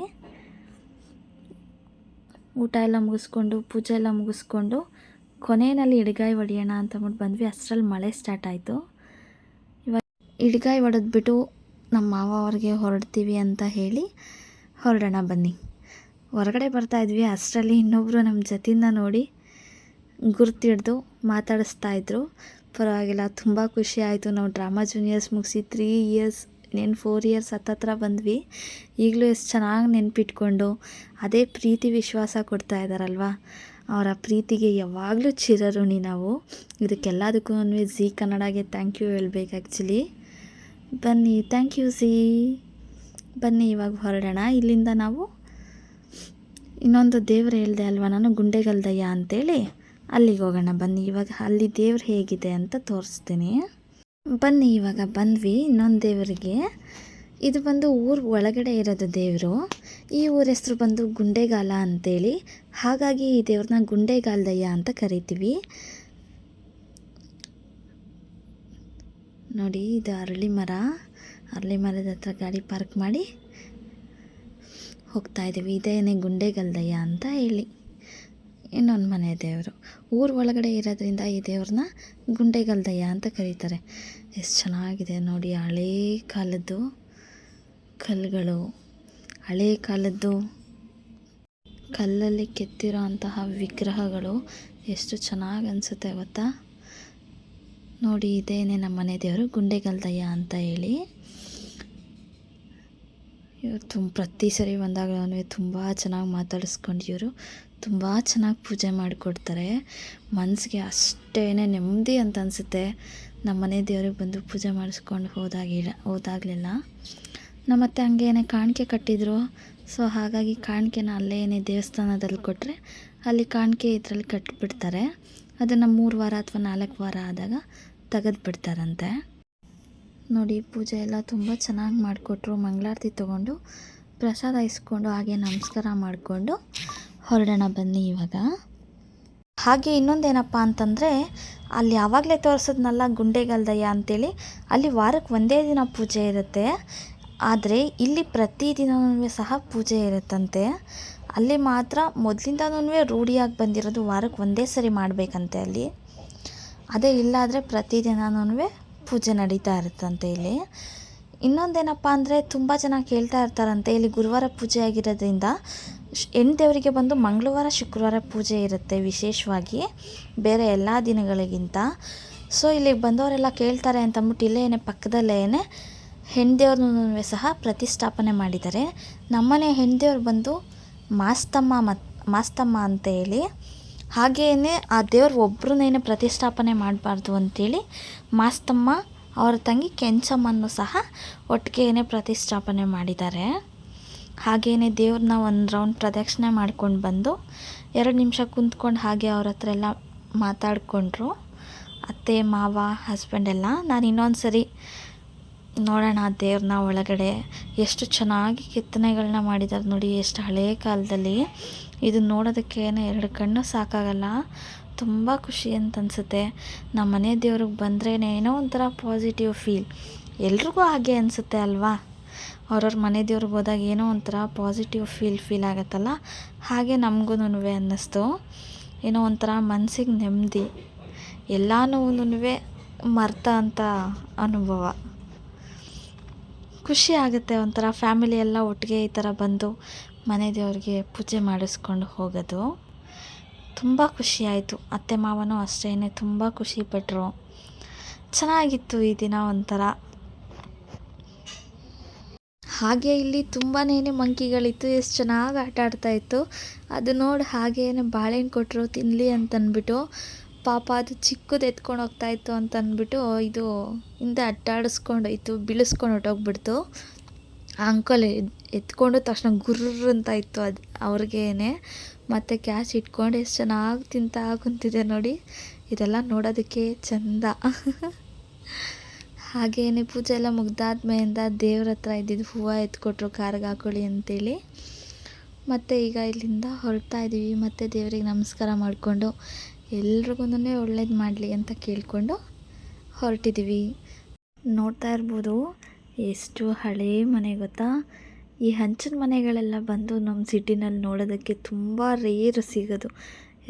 ಊಟ ಎಲ್ಲ ಮುಗಿಸ್ಕೊಂಡು, ಪೂಜೆ ಎಲ್ಲ ಮುಗಿಸ್ಕೊಂಡು ಕೊನೆಯಲ್ಲಿ ಇಡ್ಗಾಯಿ ಹೊಡಿಯೋಣ ಅಂತ ಅಂದ್ಬಿಟ್ಟು ಬಂದ್ವಿ. ಅಷ್ಟರಲ್ಲಿ ಮಳೆ ಸ್ಟಾರ್ಟ್ ಆಯಿತು. ಇವಾಗ ಇಡ್ಗಾಯಿ ಹೊಡೆದ್ಬಿಟ್ಟು ನಮ್ಮ ಮಾವ ಅವ್ರಿಗೆ ಹೊರಡ್ತೀವಿ ಅಂತ ಹೇಳಿ ಹೊರಡೋಣ ಬನ್ನಿ. ಹೊರಗಡೆ ಬರ್ತಾ ಇದ್ವಿ. ಅಷ್ಟರಲ್ಲಿ ಇನ್ನೊಬ್ಬರು ನಮ್ಮ ಜೊತೆಯಿಂದ ನೋಡಿ ಗುರ್ತಿಡ್ದು ಮಾತಾಡಿಸ್ತಾ ಇದ್ರು. ಪರವಾಗಿಲ್ಲ, ತುಂಬ ಖುಷಿ ಆಯಿತು. ನಾವು ಡ್ರಾಮಾ ಜೂನಿಯರ್ಸ್ ಮುಗಿಸಿ ತ್ರೀ ಇಯರ್ಸ್ ಇನ್ನೇನು ಫೋರ್ ಇಯರ್ಸ್ ಹತ್ತತ್ರ ಬಂದ್ವಿ. ಈಗಲೂ ಎಷ್ಟು ಚೆನ್ನಾಗಿ ನೆನ್ಪಿಟ್ಕೊಂಡು ಅದೇ ಪ್ರೀತಿ ವಿಶ್ವಾಸ ಕೊಡ್ತಾ ಇದ್ದಾರಲ್ವ ಅವರ ಪ್ರೀತಿಗೆ ಯಾವಾಗಲೂ ಚಿರಋಣಿ ನಾವು. ಇದಕ್ಕೆಲ್ಲದಕ್ಕೂ ಝೀ ಕನ್ನಡಗೆ ಥ್ಯಾಂಕ್ ಯು ಹೇಳ್ಬೇಕು ಆ್ಯಕ್ಚುಲಿ ಬನ್ನಿ ಥ್ಯಾಂಕ್ ಯು ಸಿ ಬನ್ನಿ, ಇವಾಗ ಹೊರಡೋಣ. ಇಲ್ಲಿಂದ ನಾವು ಇನ್ನೊಂದು ದೇವ್ರು ಹೇಳ್ದೆ ಅಲ್ವಾ? ನಾನು ಗುಂಡೆಗಲ್ದಯ್ಯ ಅಂತೇಳಿ. ಅಲ್ಲಿಗೆ ಹೋಗೋಣ. ಬನ್ನಿ, ಇವಾಗ ಅಲ್ಲಿ ದೇವ್ರು ಹೇಗಿದೆ ಅಂತ ತೋರಿಸ್ತೀನಿ. ಬನ್ನಿ, ಇವಾಗ ಬಂದ್ವಿ ಇನ್ನೊಂದು ದೇವರಿಗೆ. ಇದು ಬಂದು ಊರ ಒಳಗಡೆ ಇರೋದು ದೇವರು. ಈ ಊರ ಹೆಸರು ಬಂದು ಗುಂಡೆಗಾಲ ಅಂತೇಳಿ. ಹಾಗಾಗಿ ಈ ದೇವ್ರನ್ನ ಗುಂಡೆಗಾಲದಯ್ಯ ಅಂತ ಕರಿತೀವಿ. ನೋಡಿ, ಇದು ಅರಳಿ ಮರ. ಅರಳಿ ಮರದ ಹತ್ರ ಗಾಡಿ ಪಾರ್ಕ್ ಮಾಡಿ ಹೋಗ್ತಾ ಇದ್ದೀವಿ ಇದೇನೇ ಗುಂಡೆಗಲ್ದಯ್ಯ ಅಂತ ಹೇಳಿ. ಇನ್ನೊಂದು ಮನೆ ದೇವರು. ಊರ ಒಳಗಡೆ ಇರೋದ್ರಿಂದ ಈ ದೇವ್ರನ್ನ ಗುಂಡೆಗಲ್ದಯ್ಯ ಅಂತ ಕರೀತಾರೆ. ಎಷ್ಟು ಚೆನ್ನಾಗಿದೆ ನೋಡಿ, ಹಳೇ ಕಾಲದ್ದು ಕಲ್ಲುಗಳು. ಹಳೇ ಕಾಲದ್ದು ಕಲ್ಲಲ್ಲಿ ಕೆತ್ತಿರೋ ಅಂತಹ ವಿಗ್ರಹಗಳು. ಎಷ್ಟು ಚೆನ್ನಾಗಿ ಅನಿಸುತ್ತೆ ಗೊತ್ತಾ? ನೋಡಿ, ಇದೇನೆ ನಮ್ಮ ಮನೆ ದೇವರು ಗುಂಡೆಗಲ್ದಯ್ಯ ಅಂತ ಹೇಳಿ. ಇವರು ತುಂಬ ಪ್ರತಿ ಸರಿ ಬಂದಾಗ ತುಂಬ ಚೆನ್ನಾಗಿ ಮಾತಾಡಿಸ್ಕೊಂಡು ಇವರು ತುಂಬ ಚೆನ್ನಾಗಿ ಪೂಜೆ ಮಾಡಿಕೊಡ್ತಾರೆ. ಮನಸ್ಸಿಗೆ ಅಷ್ಟೇ ನೆಮ್ಮದಿ ಅಂತ ಅನಿಸುತ್ತೆ. ನಮ್ಮ ಮನೆ ದೇವ್ರಿಗೆ ಬಂದು ಪೂಜೆ ಮಾಡಿಸ್ಕೊಂಡು ಹೋದಾಗಿಲ್ಲ, ಹೋದಾಗಲೆಲ್ಲ. ನಮ್ಮತ್ತೆ ಏನೇ ಕಾಣಿಕೆ ಕಟ್ಟಿದ್ರು. ಸೊ ಹಾಗಾಗಿ ಕಾಣಿಕೆನ ಅಲ್ಲೇ ಏನೇ ದೇವಸ್ಥಾನದಲ್ಲಿ ಕೊಟ್ಟರೆ ಅಲ್ಲಿ ಕಾಣಿಕೆ ಇದರಲ್ಲಿ ಕಟ್ಟಿಬಿಡ್ತಾರೆ ಅದನ್ನು ಮೂರು ವಾರ ಅಥವಾ ನಾಲ್ಕು ವಾರ ಆದಾಗ ತೆಗೆದು ಬಿಡ್ತಾರಂತೆ ನೋಡಿ, ಪೂಜೆ ಎಲ್ಲ ತುಂಬ ಚೆನ್ನಾಗಿ ಮಾಡಿಕೊಟ್ರು. ಮಂಗಳಾರತಿ ತೊಗೊಂಡು ಪ್ರಸಾದ ಇಸ್ಕೊಂಡು ಹಾಗೆ ನಮಸ್ಕಾರ ಮಾಡಿಕೊಂಡು ಹೊರಡೋಣ ಬನ್ನಿ ಇವಾಗ. ಹಾಗೆ ಇನ್ನೊಂದೇನಪ್ಪ ಅಂತಂದರೆ, ಅಲ್ಲಿ ಯಾವಾಗಲೇ ತೋರಿಸಿದ್ನಲ್ಲ ಗುಂಡೆಗಲ್ದಯ್ಯ ಅಂತೇಳಿ, ಅಲ್ಲಿ ವಾರಕ್ಕೆ ಒಂದೇ ದಿನ ಪೂಜೆ ಇರುತ್ತೆ. ಆದರೆ ಇಲ್ಲಿ ಪ್ರತಿದಿನವೂ ಸಹ ಪೂಜೆ ಇರುತ್ತಂತೆ. ಅಲ್ಲಿ ಮಾತ್ರ ಮೊದಲಿಂದನೂ ರೂಢಿಯಾಗಿ ಬಂದಿರೋದು ವಾರಕ್ಕೆ ಒಂದೇ ಸರಿ ಮಾಡಬೇಕಂತೆ ಅಲ್ಲಿ. ಅದೇ ಇಲ್ಲಾದರೆ ಪ್ರತಿದಿನನೂ ಪೂಜೆ ನಡೀತಾ ಇರುತ್ತಂತೆ ಇಲ್ಲಿ. ಇನ್ನೊಂದೇನಪ್ಪ ಅಂದರೆ ತುಂಬ ಜನ ಕೇಳ್ತಾ ಇರ್ತಾರಂತೆ, ಇಲ್ಲಿ ಗುರುವಾರ ಪೂಜೆ ಆಗಿರೋದ್ರಿಂದ. ಹೆಣ್ಣು ದೇವರಿಗೆ ಬಂದು ಮಂಗಳವಾರ, ಶುಕ್ರವಾರ ಪೂಜೆ ಇರುತ್ತೆ ವಿಶೇಷವಾಗಿ, ಬೇರೆ ಎಲ್ಲ ದಿನಗಳಿಗಿಂತ. ಸೊ ಇಲ್ಲಿಗೆ ಬಂದವರೆಲ್ಲ ಕೇಳ್ತಾರೆ ಅಂತಂದ್ಬಿಟ್ಟು ಇಲ್ಲೇ ಪಕ್ಕದಲ್ಲೇ ಹೆಣ್ಣು ದೇವ್ರನ್ನೂ ಸಹ ಪ್ರತಿಷ್ಠಾಪನೆ ಮಾಡಿದ್ದಾರೆ. ನಮ್ಮನೆ ಹೆಣ್ಣು ದೇವ್ರು ಬಂದು ಮಾಸ್ತಮ್ಮ ಮತ್, ಮಾಸ್ತಮ್ಮ ಅಂತ ಹೇಳಿ ಹಾಗೆಯೇ ಆ ದೇವ್ರ ಒಬ್ಬರನ್ನೇನೆ ಪ್ರತಿಷ್ಠಾಪನೆ ಮಾಡಬಾರ್ದು ಅಂತೇಳಿ ಮಾಸ್ತಮ್ಮ ಅವರ ತಂಗಿ ಕೆಂಚಮ್ಮನ್ನು ಸಹ ಒಟ್ಟಿಗೆನೇ ಪ್ರತಿಷ್ಠಾಪನೆ ಮಾಡಿದ್ದಾರೆ. ಹಾಗೆಯೇ ದೇವ್ರನ್ನ ಒಂದು ರೌಂಡ್ ಪ್ರದಕ್ಷಿಣೆ ಮಾಡ್ಕೊಂಡು ಬಂದು ಎರಡು ನಿಮಿಷ ಕುಂತ್ಕೊಂಡು ಹಾಗೆ ಅವ್ರ ಹತ್ರ ಎಲ್ಲ ಮಾತಾಡಿಕೊಂಡ್ರು. ಅತ್ತೆ, ಮಾವ ಹಸ್ಬೆಂಡ್ ಎಲ್ಲ. ನಾನು ಇನ್ನೊಂದು ಸರಿ ನೋಡೋಣ ದೇವ್ರನ್ನ ಒಳಗಡೆ. ಎಷ್ಟು ಚೆನ್ನಾಗಿ ಕೆತ್ತನೆಗಳನ್ನ ಮಾಡಿದ್ದಾರೆ ನೋಡಿ, ಎಷ್ಟು ಹಳೆಯ ಕಾಲದಲ್ಲಿ. ಇದು ನೋಡೋದಕ್ಕೆ ಎರಡು ಕಣ್ಣು ಸಾಕಾಗಲ್ಲ. ತುಂಬ ಖುಷಿ ಅಂತ ಅನಿಸುತ್ತೆ ನಮ್ಮ ಮನೆ ದೇವ್ರಿಗೆ ಬಂದ್ರೇ ಏನೋ ಒಂಥರ ಪಾಸಿಟಿವ್ ಫೀಲ್ ಎಲ್ರಿಗೂ ಹಾಗೆ ಅನಿಸುತ್ತೆ ಅಲ್ವಾ? ಅವ್ರವ್ರ ಮನೆ ದೇವ್ರಿಗೆ ಹೋದಾಗ ಏನೋ ಒಂಥರ ಪಾಸಿಟಿವ್ ಫೀಲ್ ಫೀಲ್ ಆಗುತ್ತಲ್ಲ? ಹಾಗೆ ನಮಗೂ ಅನ್ನಿಸ್ತು. ಏನೋ ಒಂಥರ ಮನಸ್ಸಿಗೆ ನೆಮ್ಮದಿ ಎಲ್ಲ ಮರ್ತ ಅಂತ ಅನುಭವ. ಖುಷಿ ಆಗುತ್ತೆ ಒಂಥರ ಫ್ಯಾಮಿಲಿ ಎಲ್ಲ ಒಟ್ಟಿಗೆ ಈ ಥರ ಬಂದು ಮನೆ ದೇವ್ರಿಗೆ ಪೂಜೆ ಮಾಡಿಸ್ಕೊಂಡು ಹೋಗೋದು. ತುಂಬ ಖುಷಿಯಾಯಿತು ಅತ್ತೆ ಮಾವನೂ ಅಷ್ಟೇ ತುಂಬ ಖುಷಿಪಟ್ಟರು ಚೆನ್ನಾಗಿತ್ತು ಈ ದಿನ ಒಂಥರ. ಹಾಗೆ ಇಲ್ಲಿ ತುಂಬಾ ಮಂಕಿಗಳಿತ್ತು, ಎಷ್ಟು ಚೆನ್ನಾಗಿ ಆಟ ಆಡ್ತಾ ಇತ್ತು. ಅದು ನೋಡಿ ಹಾಗೇನೆ ಬಾಳೆಹಣ್ಣು ಕೊಟ್ಟರು ತಿನ್ನಲಿ ಅಂತನ್ಬಿಟ್ಟು, ಪಾಪ ಅದು ಚಿಕ್ಕದು ಎತ್ಕೊಂಡು ಹೋಗ್ತಾ ಇತ್ತು ಅಂತ ಅಂದ್ಬಿಟ್ಟು ಇದು ಹಿಂದೆ ಅಡ್ಡಾಡಿಸ್ಕೊಂಡೋಯ್ತು ಬೀಳಿಸ್ಕೊಂಡು ಹೊಟ್ಟೋಗ್ಬಿಡ್ತು ಆ ಅಂಕಲ್ ಎತ್ಕೊಂಡು ತಕ್ಷಣ ಗುರ್ರ್ ಅಂತ ಇತ್ತು ಅದು, ಅವ್ರಿಗೇನೆ. ಮತ್ತು ಕ್ಯಾಶ್ ಇಟ್ಕೊಂಡು ಎಷ್ಟು ಚೆನ್ನಾಗಿ ತಿಂತಾ ಕುಂತಿದೆ ನೋಡಿ, ಇದೆಲ್ಲ ನೋಡೋದಕ್ಕೆ ಚಂದ. ಹಾಗೇನೆ ಪೂಜೆ ಎಲ್ಲ ಮುಗ್ದಾದ್ಮೇಲಿಂದ ದೇವ್ರ ಹತ್ರ ಇದ್ದಿದ್ದು ಹೂವು ಎತ್ಕೊಟ್ರು, ಕಾರ್ಗೆ ಹಾಕೊಳ್ಳಿ ಅಂತೇಳಿ. ಮತ್ತು ಈಗ ಇಲ್ಲಿಂದ ಹೊರಡ್ತಾ ಇದ್ದೀವಿ ಮತ್ತು ದೇವರಿಗೆ ನಮಸ್ಕಾರ ಮಾಡಿಕೊಂಡು ಎಲ್ರಿಗೂ ಒಳ್ಳೇದು ಮಾಡಲಿ ಅಂತ ಕೇಳಿಕೊಂಡು ಹೊರಟಿದ್ದೀವಿ ನೋಡ್ತಾ ಇರ್ಬೋದು, ಎಷ್ಟು ಹಳೇ ಮನೆ ಗೊತ್ತಾ? ಈ ಹಂಚಿನ ಮನೆಗಳೆಲ್ಲ ಬಂದು ನಮ್ಮ ಸಿಟಿನಲ್ಲಿ ನೋಡೋದಕ್ಕೆ ತುಂಬ ರೇರ್ ಸಿಗೋದು.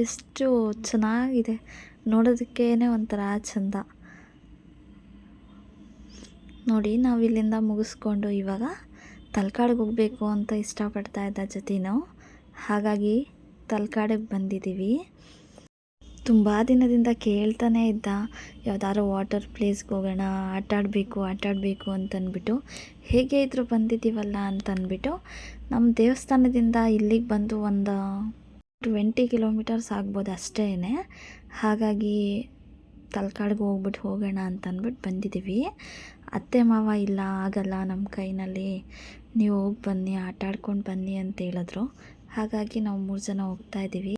ಎಷ್ಟು ಚೆನ್ನಾಗಿದೆ. ನೋಡೋದಕ್ಕೇ ಒಂಥರ ಚಂದ. ನೋಡಿ ನಾವು ಇಲ್ಲಿಂದ ಮುಗಿಸ್ಕೊಂಡು ಇವಾಗ ತಲಕಾಡಿಗೆ ಹೋಗಬೇಕು ಅಂತ ಇಷ್ಟಪಡ್ತಾ ಇದ್ದ ನಾವು ಹಾಗಾಗಿ ತಲಕಾಡಿಗೆ ಬಂದಿದ್ದೀವಿ. ತುಂಬ ದಿನದಿಂದ ಕೇಳ್ತಾನೆ ಇದ್ದ, ಯಾವುದಾದ್ರು ವಾಟರ್ ಪ್ಲೇಸ್ಗೆ ಹೋಗೋಣ ಆಟ ಆಡಬೇಕು ಆಟ ಆಡಬೇಕು ಅಂತಂದ್ಬಿಟ್ಟು ಹೇಗೆ ಇದ್ರು ಬಂದಿದ್ದೀವಲ್ಲ ಅಂತಂದ್ಬಿಟ್ಟು ನಮ್ಮ ದೇವಸ್ಥಾನದಿಂದ ಇಲ್ಲಿಗೆ ಬಂದು ಒಂದು ಟ್ವೆಂಟಿ ಕಿಲೋಮೀಟರ್ಸ್ ಆಗ್ಬೋದು ಅಷ್ಟೇ ಹಾಗಾಗಿ ತಲ್ಕಾಡಿಗೆ ಹೋಗ್ಬಿಟ್ಟು ಹೋಗೋಣ ಅಂತ ಅಂದ್ಬಿಟ್ಟು ಬಂದಿದ್ದೀವಿ. ಅತ್ತೆ ಮಾವ ಇಲ್ಲ, ಆಗಲ್ಲ ನಮ್ಮ ಕೈನಲ್ಲಿ. ನೀವು ಹೋಗಿ ಬನ್ನಿ ಆಟ ಆಡ್ಕೊಂಡು ಬನ್ನಿ ಅಂತ ಹೇಳಿದ್ರು. ಹಾಗಾಗಿ ನಾವು ಮೂರು ಜನ ಹೋಗ್ತಾ ಇದ್ದೀವಿ.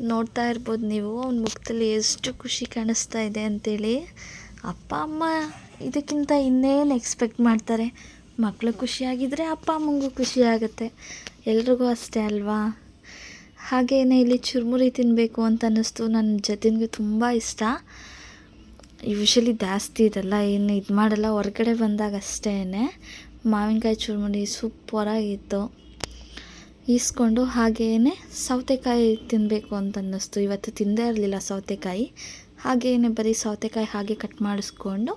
ನೋಡ್ತಾ ಇರ್ಬೋದು ನೀವು, ಅವ್ನ ಮುಖದಲ್ಲಿ ಎಷ್ಟು ಖುಷಿ ಕಾಣಿಸ್ತಾ ಇದೆ ಅಂತೇಳಿ. ಅಪ್ಪ, ಅಮ್ಮ ಇದಕ್ಕಿಂತ ಇನ್ನೇನು ಎಕ್ಸ್ಪೆಕ್ಟ್ ಮಾಡ್ತಾರೆ? ಮಕ್ಕಳು ಖುಷಿಯಾಗಿದ್ದರೆ ಅಪ್ಪ, ಅಮ್ಮಂಗೂ ಖುಷಿ ಆಗುತ್ತೆ. ಎಲ್ರಿಗೂ ಅಷ್ಟೇ ಅಲ್ವಾ? ಹಾಗೆಯೇ ಇಲ್ಲಿ ಚುರುಮುರಿ ತಿನ್ನಬೇಕು ಅಂತ ಅನ್ನಿಸ್ತು. ನನ್ನ ಜತಿನ್ಗೆ ತುಂಬ ಇಷ್ಟ. ಯೂಶಲಿ ಜಾಸ್ತಿ ಇದೆಲ್ಲ ಏನು ಇದು ಮಾಡಲ್ಲ. ಹೊರಗಡೆ ಬಂದಾಗ ಅಷ್ಟೇ ಮಾವಿನಕಾಯಿ ಚುರುಮುಡಿ ಸೂಪರಾಗಿತ್ತು. ಈಸ್ಕೊಂಡು ಹಾಗೆಯೇ ಸೌತೆಕಾಯಿ ತಿನ್ನಬೇಕು ಅಂತ ಅನ್ನಿಸ್ತು. ಇವತ್ತು ತಿಂದೇ ಇರಲಿಲ್ಲ ಸೌತೆಕಾಯಿ. ಹಾಗೆಯೇ ಬರೀ ಸೌತೆಕಾಯಿ ಹಾಗೆ ಕಟ್ ಮಾಡಿಸ್ಕೊಂಡು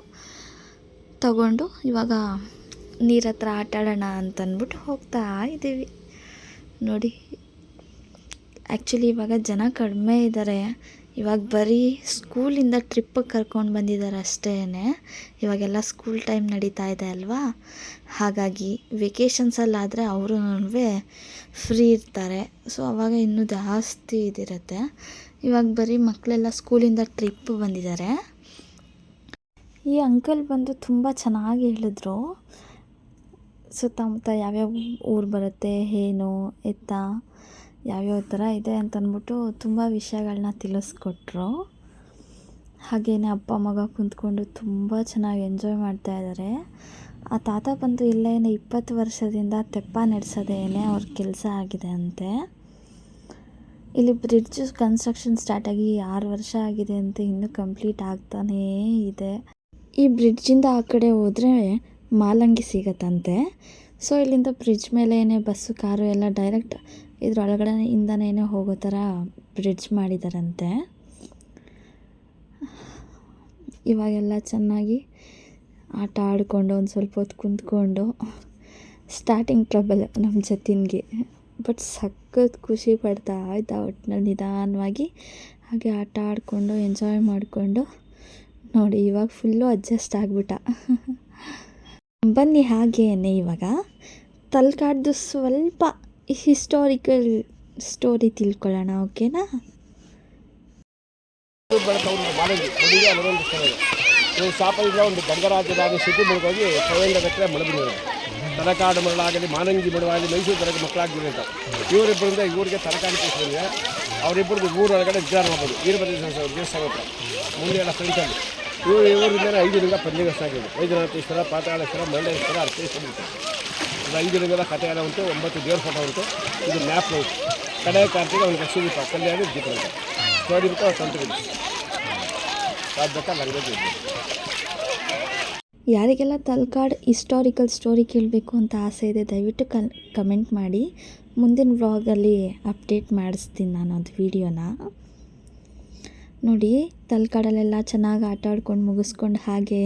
ತಗೊಂಡು ಇವಾಗ ನೀರ ಹತ್ರ ಆಟಾಡೋಣ ಅಂತಂದ್ಬಿಟ್ಟು ಹೋಗ್ತಾ ಇದ್ದೀವಿ ನೋಡಿ ಆ್ಯಕ್ಚುಲಿ ಇವಾಗ ಜನ ಕಡಿಮೆ ಇದ್ದಾರೆ ಇವಾಗ ಬರೀ ಸ್ಕೂಲಿಂದ ಟ್ರಿಪ್ಪಿಗೆ ಕರ್ಕೊಂಡು ಬಂದಿದ್ದಾರೆ ಅಷ್ಟೇ ಇವಾಗೆಲ್ಲ ಸ್ಕೂಲ್ ಟೈಮ್ ನಡೀತಾ ಇದೆ ಅಲ್ವಾ? ಹಾಗಾಗಿ ವೆಕೇಷನ್ಸಲ್ಲಾದರೆ ಅವರು ಫ್ರೀ ಇರ್ತಾರೆ. ಸೊ ಅವಾಗ ಇನ್ನೂ ಜಾಸ್ತಿ ಇದಿರುತ್ತೆ. ಇವಾಗ ಬರೀ ಮಕ್ಕಳೆಲ್ಲ ಸ್ಕೂಲಿಂದ ಟ್ರಿಪ್ ಬಂದಿದ್ದಾರೆ ಈ ಅಂಕಲ್ ಬಂದು ತುಂಬ ಚೆನ್ನಾಗಿ ಹೇಳಿದ್ರು. ಸುತ್ತಮುತ್ತ ಯಾವ್ಯಾವ ಊರು ಬರುತ್ತೆ, ಏನು, ಎತ್ತ? ಯಾವ್ಯಾವ ಥರ ಇದೆ ಅಂತ ಅಂದ್ಬಿಟ್ಟು ತುಂಬ ವಿಷಯಗಳನ್ನ ತಿಳಿಸ್ಕೊಟ್ರು. ಹಾಗೆಯೇ ಅಪ್ಪ, ಮಗ ಕುಂತ್ಕೊಂಡು ತುಂಬ ಚೆನ್ನಾಗಿ ಎಂಜಾಯ್ ಮಾಡ್ತಾ ಇದ್ದಾರೆ ಆ ತಾತ ಬಂದು ಇಲ್ಲೇನೆ ಇಪ್ಪತ್ತು ವರ್ಷದಿಂದ ತೆಪ್ಪ ನಡೆಸೋದೇನೆ ಅವ್ರ ಕೆಲಸ ಆಗಿದೆ ಅಂತೆ. ಇಲ್ಲಿ ಬ್ರಿಡ್ಜ್ ಕನ್ಸ್ಟ್ರಕ್ಷನ್ ಸ್ಟಾರ್ಟ್ ಆಗಿ ಆರು ವರ್ಷ ಆಗಿದೆ ಅಂತ, ಇನ್ನೂ ಕಂಪ್ಲೀಟ್ ಆಗ್ತಾನೇ ಇದೆ. ಈ ಬ್ರಿಡ್ಜಿಂದ ಆ ಕಡೆ ಹೋದರೆ ಮಾಲಂಗಿ ಸಿಗತ್ತಂತೆ. ಸೊ ಇಲ್ಲಿಂದ ಬ್ರಿಡ್ಜ್ ಮೇಲೆ ಏನೇ ಬಸ್ಸು, ಕಾರು ಎಲ್ಲ ಡೈರೆಕ್ಟ್ ಇದ್ರೊಳಗಡೆ ಇಂದನೇ ಹೋಗೋ ಥರ ಬ್ರಿಡ್ಜ್ ಮಾಡಿದಾರಂತೆ. ಇವಾಗೆಲ್ಲ ಚೆನ್ನಾಗಿ ಆಟ ಆಡಿಕೊಂಡು ಒಂದು ಸ್ವಲ್ಪ ಹೊತ್ತು ಕುಂತ್ಕೊಂಡು ಸ್ಟಾರ್ಟಿಂಗ್ ಟ್ರಬಲ್ ನಮ್ಮ ಜತಿನ್ಗೆ. ಬಟ್ ಸಖತ್ ಖುಷಿ ಪಡ್ತಾ ಆಯ್ತಾ ಒಟ್ಟಿನಲ್ಲಿ ನಿಧಾನವಾಗಿ ಹಾಗೆ ಆಟ ಆಡಿಕೊಂಡು ಎಂಜಾಯ್ ಮಾಡಿಕೊಂಡು ನೋಡಿ ಇವಾಗ ಫುಲ್ಲು ಅಡ್ಜಸ್ಟ್ ಆಗಿಬಿಟ್ಟ. ಬನ್ನಿ ಹಾಗೇನೆ ಇವಾಗ. ತಲ್ಕಾಡ್ದು ಸ್ವಲ್ಪ ಹಿಸ್ಟಾರಿಕಲ್ ಸ್ಟೋರಿ ತಿಳ್ಕೊಳ್ಳೋಣ ಓಕೆನಾ ಶಾಪ ಶಾಪದಿಂದ ಒಂದು ಗಂಗರಾಜ್ಯದಾಗ ಸಿಟಿ ಮುಳುಗೋಗಿ ಸಾವಿರದ ಗಟ್ಟಲೆ ಮಳೆ ಬಂದಿದೆ ತಲಕಾಡು ಮರಳಾಗಲಿ, ಮಾನಂಗಿ ಮರಳಾಗಲಿ, ಮೈಸೂರು ತರಕ ಅಂತ. ಇವರಿಬ್ಬರಿಂದ ಇವರಿಗೆ ತರಕಾರಿ ಕೇಸ್ ಅವರಿಬ್ಬರಿಗೆ ಊರೊಳಗಡೆ ವಿಚಾರ ಮಾಡ್ಬೋದು ವೀರಭದ್ರ ದೇವಸ್ಥಾನ ಹತ್ರ ಮುಂದೆ ಎಲ್ಲ ಫ್ರೆಂಡ್ಸಲ್ಲಿ ಇವರು ಇವರಿಂದ ಐದು ಲಿಂಗ ಪಂಚಗಷ್ಟ ಆಗಿದೆ ವೈದ್ಯನಾಥೇಶ್ವರ, ಪಾತಾಳೇಶ್ವರ ಮಂಡೇಶ್ವರ ಅರ್ಥೇಶ್ವರ ಇದು ಐದು ಲಿಂಗದ ಎಲ್ಲ ಉಂಟು ಒಂಬತ್ತು ದೇವ್ರ ಫೋಟೋ ಉಂಟು ಇದು ಮ್ಯಾಪ್ ಉಂಟು ಕಡೆ ಕಾರ್ತಿಗೆ ಒಂದು ಲಕ್ಷ ದೀಪ ಕಲ್ಯಾಣ ದೀಪ ಅಂತ ಸ್ಟೋರಿ ಬಿಟ್ಟು ಲ್ಯಾಂಗ್ವೇಜ್ ಇದೆ ಯಾರಿಗೆಲ್ಲ ತಲ್ಕಾಡ್ ಹಿಸ್ಟಾರಿಕಲ್ ಸ್ಟೋರಿ ಕೇಳಬೇಕು ಅಂತ ಆಸೆ ಇದೆ, ದಯವಿಟ್ಟು ಕಮೆಂಟ್ ಮಾಡಿ. ಮುಂದಿನ ವ್ಲಾಗಲ್ಲಿ ಅಪ್ಡೇಟ್ ಮಾಡಿಸ್ತೀನಿ ನಾನು ಅದು ವೀಡಿಯೋನ ನೋಡಿ, ತಲ್ಕಾಡಲ್ಲೆಲ್ಲ ಚೆನ್ನಾಗಿ ಆಟ ಆಡ್ಕೊಂಡು ಮುಗಿಸ್ಕೊಂಡು ಹಾಗೇ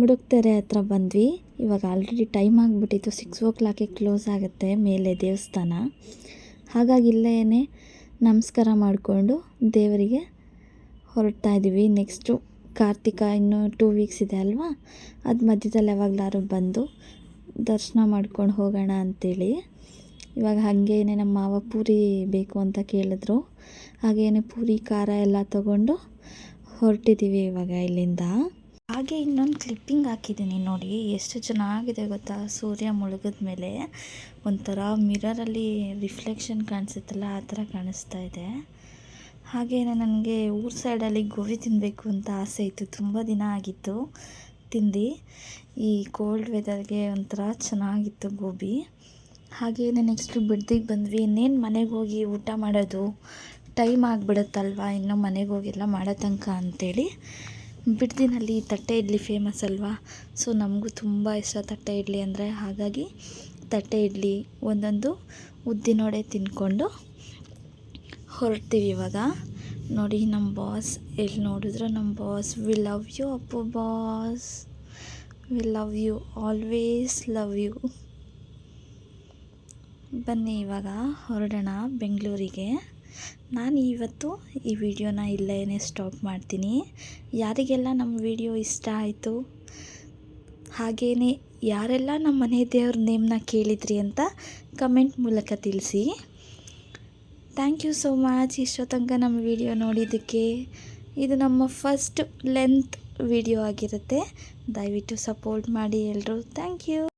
ಮುಡುಕ್ತೆರೆ ಹತ್ರ ಬಂದ್ವಿ. ಇವಾಗ ಆಲ್ರೆಡಿ ಟೈಮ್ ಆಗಿಬಿಟ್ಟಿತ್ತು. ಸಿಕ್ಸ್ ಓ ಕ್ಲಾಕಿಗೆ ಕ್ಲೋಸ್ ಆಗುತ್ತೆ ಮೇಲೆ ದೇವಸ್ಥಾನ. ಹಾಗಾಗಿ ಇಲ್ಲೇ ನಮಸ್ಕಾರ ಮಾಡಿಕೊಂಡು ದೇವರಿಗೆ ಹೊರಡ್ತಾ ಇದ್ದೀವಿ ನೆಕ್ಸ್ಟು ಕಾರ್ತಿಕ ಇನ್ನೂ ಟೂ ವೀಕ್ಸ್ ಇದೆ ಅಲ್ವಾ? ಅದು ಮಧ್ಯದಲ್ಲಿ ಯಾವಾಗಲಾರು ಬಂದು ದರ್ಶನ ಮಾಡ್ಕೊಂಡು ಹೋಗೋಣ ಅಂತೇಳಿ. ಇವಾಗ ಹಾಗೇನೆ ನಮ್ಮ ಮಾವ ಪೂರಿ ಬೇಕು ಅಂತ ಕೇಳಿದ್ರು. ಹಾಗೇನೆ ಪೂರಿ, ಖಾರ ಎಲ್ಲ ತಗೊಂಡು ಹೊರಟಿದ್ದೀವಿ ಇವಾಗ ಇಲ್ಲಿಂದ. ಹಾಗೆ ಇನ್ನೊಂದು ಕ್ಲಿಪ್ಪಿಂಗ್ ಹಾಕಿದ್ದೀನಿ ನೋಡಿ. ಎಷ್ಟು ಚೆನ್ನಾಗಿದೆ ಗೊತ್ತಾ? ಸೂರ್ಯ ಮುಳುಗಿದ ಮೇಲೆ ಒಂಥರ ಮಿರರಲ್ಲಿ ರಿಫ್ಲೆಕ್ಷನ್ ಕಾಣಿಸುತ್ತಲ್ಲ, ಆ ಥರ ಕಾಣಿಸ್ತಾ ಇದೆ. ಹಾಗೆಯೇ ನನಗೆ ಊರ ಸೈಡಲ್ಲಿ ಗೋಬಿ ತಿನ್ನಬೇಕು ಅಂತ ಆಸೆ ಇತ್ತು. ತುಂಬ ದಿನ ಆಗಿತ್ತು ತಿಂದು. ಈ ಕೋಲ್ಡ್ ವೆದರ್ಗೆ ಒಂಥರ ಚೆನ್ನಾಗಿತ್ತು ಗೋಬಿ. ಹಾಗೆಯೇ ನೆಕ್ಸ್ಟು ಬಿಡ್ದಿಗೆ ಬಂದ್ವಿ. ಇನ್ನೇನು ಮನೆಗೆ ಹೋಗಿ ಊಟ ಮಾಡೋದು? ಟೈಮ್ ಆಗಿಬಿಡುತ್ತಲ್ವಾ? ಇನ್ನೂ ಮನೆಗೆ ಹೋಗೆಲ್ಲ ಮಾಡೋ ತನಕ ಅಂಥೇಳಿ ಬಿಡ್ದಿನಲ್ಲಿ ತಟ್ಟೆ ಇಡ್ಲಿ ಫೇಮಸ್ ಅಲ್ವಾ? ಸೊ ನಮಗೂ ತುಂಬ ಇಷ್ಟ ತಟ್ಟೆ ಇಡ್ಲಿ ಅಂದರೆ. ಹಾಗಾಗಿ ತಟ್ಟೆ ಇಡ್ಲಿ ಒಂದೊಂದು ಉದ್ದಿನೊಡೆ ತಿಂದ್ಕೊಂಡು ಹೊರಡ್ತೀವಿ ಇವಾಗ. ನೋಡಿ ನಮ್ಮ ಬಾಸ್ ಎಲ್ಲಿ ನೋಡಿದ್ರೆ ನಮ್ಮ boss we love you Appu boss we love you always love you ಬನ್ನಿ ಇವಾಗ, ಹೊರಡೋಣ ಬೆಂಗಳೂರಿಗೆ. ನಾನು ಇವತ್ತು ಈ ವಿಡಿಯೋನ ಇಲ್ಲೇ ಸ್ಟಾಪ್ ಮಾಡ್ತೀನಿ. ಯಾರಿಗೆಲ್ಲ ನಮ್ಮ ವಿಡಿಯೋ ಇಷ್ಟ ಆಯಿತು ಹಾಗೆಯೇ ಯಾರೆಲ್ಲ ನಮ್ಮ ಮನೆ ದೇವ್ರ ನೇಮ್ನ ಕೇಳಿದ್ರಿ ಅಂತ ಕಮೆಂಟ್ ಮೂಲಕ ತಿಳಿಸಿ. ಥ್ಯಾಂಕ್ ಯು ಸೋ ಮಚ್ ಇಷ್ಟೋ ತನಕ ನಮ್ಮ ವಿಡಿಯೋ ನೋಡಿದ್ದಕ್ಕೆ. ಇದು ನಮ್ಮ ಫಸ್ಟ್ ಲೆಂತ್ ವಿಡಿಯೋ ಆಗಿರುತ್ತೆ. ದಯವಿಟ್ಟು ಸಪೋರ್ಟ್ ಮಾಡಿ ಎಲ್ಲರೂ ಥ್ಯಾಂಕ್ ಯು.